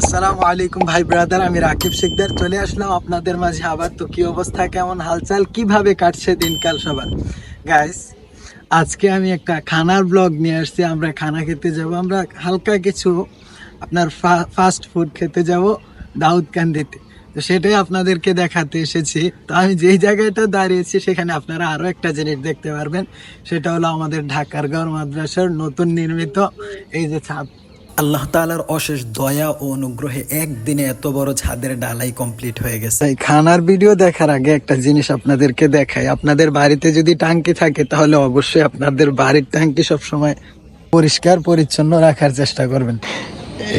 আসসালামু আলাইকুম ভাই ব্রাদার, আমি রাকিব শিকদার। চলে আসলাম আপনাদের মাঝে আবার। তো কি অবস্থা, কেমন হালচাল, কীভাবে কাটছে দিনকাল সবার? গাইস আজকে আমি একটা খানার ব্লগ নিয়ে আসছি, আমরা খানা খেতে যাব, আমরা হালকা কিছু আপনার ফাস্ট ফুড খেতে যাব দাউদকান্দিতে। তো সেটাই আপনাদেরকে দেখাতে এসেছি। তো আমি যেই জায়গাটা দাঁড়িয়েছি, সেখানে আপনারা আরও একটা জিনিস দেখতে পারবেন। সেটা হলো আমাদের ঢাকার গড় মাদ্রাসার নতুন নির্মিত এই যে ছাদ। আল্লাহ তালার অশেষ দয়া ও অনুগ্রহে একদিনে এত বড় ছাদের ডালাই কমপ্লিট হয়ে গেছে। এই খানার ভিডিও দেখার আগে একটা জিনিস আপনাদেরকে দেখাই। আপনাদের বাড়িতে যদি টাঙ্কি থাকে, তাহলে অবশ্যই আপনাদের বাড়ির টাঙ্কি সবসময় পরিষ্কার, পরিচ্ছন্ন রাখার চেষ্টা করবেন।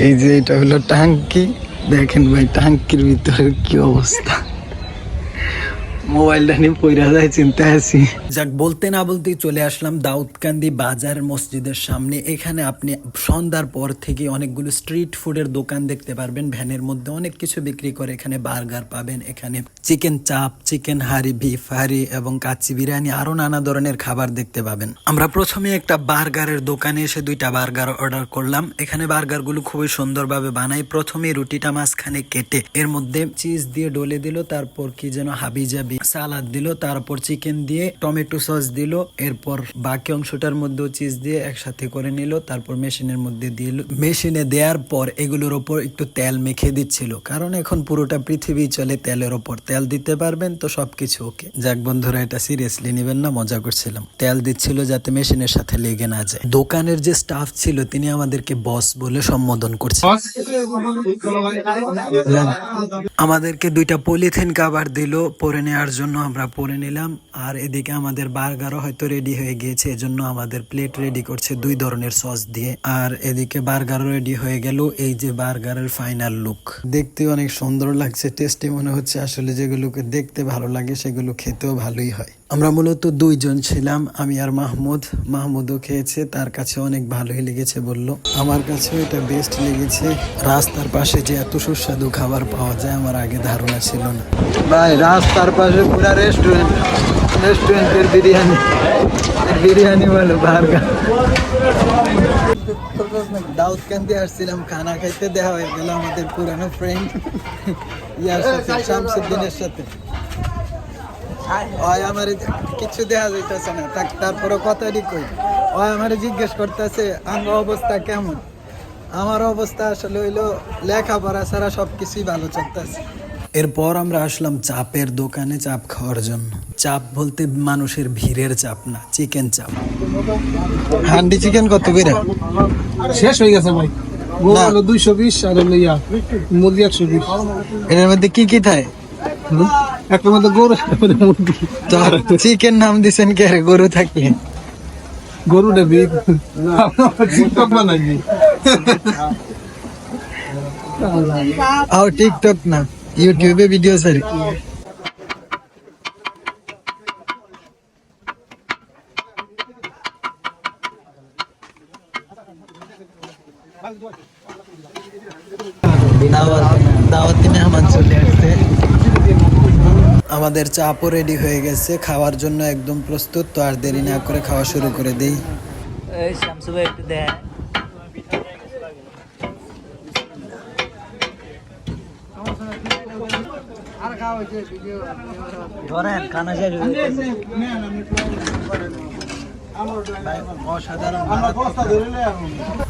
এই যে এটা হলো টাঙ্কি দেখেন ভাই টাঙ্কির ভিতরে কি অবস্থা। মোবাইলটা নিয়ে পইরা যায়, চিন্তায় আছি। যাক, বলতে না বলতেই চলে আসলাম দাউদকান্দি বাজার মসজিদের সামনে। এখানে আপনি সন্ধ্যার পর থেকে অনেকগুলো স্ট্রিট ফুডের দোকান দেখতে পারবেন। ভ্যানের মধ্যে অনেক কিছু বিক্রি করে এখানে বার্গার পাবেন। এখানে চিকেন চাপ, চিকেন হারি বিফ হারি এবং কাচ্চি বিরিয়ানি আরও নানা ধরনের খাবার দেখতে পাবেন। আমরা প্রথমে একটা বার্গারের দোকানে এসে দুইটা বার্গার অর্ডার করলাম। এখানে বার্গারগুলো খুবই সুন্দরভাবে বানাই। প্রথমে রুটিটা মাঝখানে কেটে এর মধ্যে চিজ দিয়ে ডলে দিল, তারপর কি যেন হাবি জাবি সালাদ দিল, তারপর চিকেন দিয়ে টমেটো সস দিল, এরপর বাকি অংশটার মধ্যেও চিজ দিয়ে একসাথে করে নিল, তারপর মেশিনের মধ্যে দিল মেশিনে দেওয়ার পর এগুলোর ওপর একটু তেল মেখে দিচ্ছিল, কারণ এখন পুরোটা পৃথিবী চলে তেলের ওপর। তেল দিতে পারবেন তো সবকিছু ওকে। যাক বন্ধুরা, এটা সিরিয়াসলি নেবেন না, মজা করছিলাম। তেল দিচ্ছিল যাতে মেশিনের সাথে লেগে না যায়। দোকানের যে স্টাফ ছিল, তিনি আমাদেরকে বস বলে সম্বোধন করছে। আমাদেরকে দুইটা পলিথিন কাভার দিল, পরে নেওয়ার জন্য আমরা পরে নিলাম। আর এদিকে আমাদের বার্গারও হয়তো রেডি হয়ে গিয়েছে, এজন্য আমাদের প্লেট রেডি করছে দুই ধরনের সস দিয়ে। আর এদিকে বার্গারও রেডি হয়ে গেল, এই যে বার্গারের ফাইনাল লুক দেখতে অনেক সুন্দর লাগছে টেস্টি মনে হচ্ছে, আসলে যেগুলোকে দেখতে ভালো লাগে, সেগুলো খেতেও ভালোই হয়। আমরা মূলত দুইজন ছিলাম, আমি আর মাহমুদ। মাহমুদও খেয়েছে, তার কাছে অনেক ভালোই লেগেছে বলল। আমার কাছেও এটা বেস্ট লেগেছে। রাস্তার পাশে যে এত সুস্বাদু খাবার পাওয়া যায়, আমার আগে ধারণা ছিল না। ভাই রাস্তার পাশে পুরা রেস্টুরেন্ট রেস্টুরেন্টের বিরিয়ানি বিরিয়ানি বলো বার্গার দাউদকান্দি আসছিলাম খানা খাইতে দেখা হয়ে গেল আমাদের পুরানো ফ্রেন্ড ইয়ার সাথে শামসুদ্দিনের সাথে। ওই আমার কিছু দেখা যাইতেছে না তাক- তারপরে কথাটি কই। ওই আমার জিজ্ঞেস করতেছে আঙ্গ অবস্থা কেমন? আমার অবস্থা আসলে হইল লেখাপড়া ছাড়া সব কিছুই ভালো চলতেছে। এরপর আমরা আসলাম চাপের দোকানে চাপ খাওয়ার জন্য। চাপ বলতে মানুষের ভিড়ের চাপ না চিকেন চাপ। হান্ডি চিকেন কত করে? শেষ হয়ে গেছে ভাই। হলো দুইশো বিশ আর হলো ইয়া মুরগি একশো বিশ। এর মধ্যে কি কি থাকে? একটা মধ্যে গরু মুরগি। চিকেন নাম দিছেন কে? গরু থাকলে। গরু নেবি টিকটক বানাবি আও টিকটক না, ইউটিউবে ভিডিও আমাদের চাপও রেডি হয়ে গেছে, খাওয়ার জন্য একদম প্রস্তুত, তো আর দেরি না করে খাওয়া শুরু করে দেই। শামসু ভাই একটু দেয় ধরেন, কানা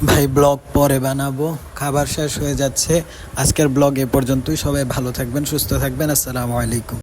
ভাই, ব্লগ পরে বানাবো। খাবার শেষ হয়ে যাচ্ছে। আজকের ব্লগ এ পর্যন্তই। সবাই ভালো থাকবেন, সুস্থ থাকবেন। আসসালামু আলাইকুম।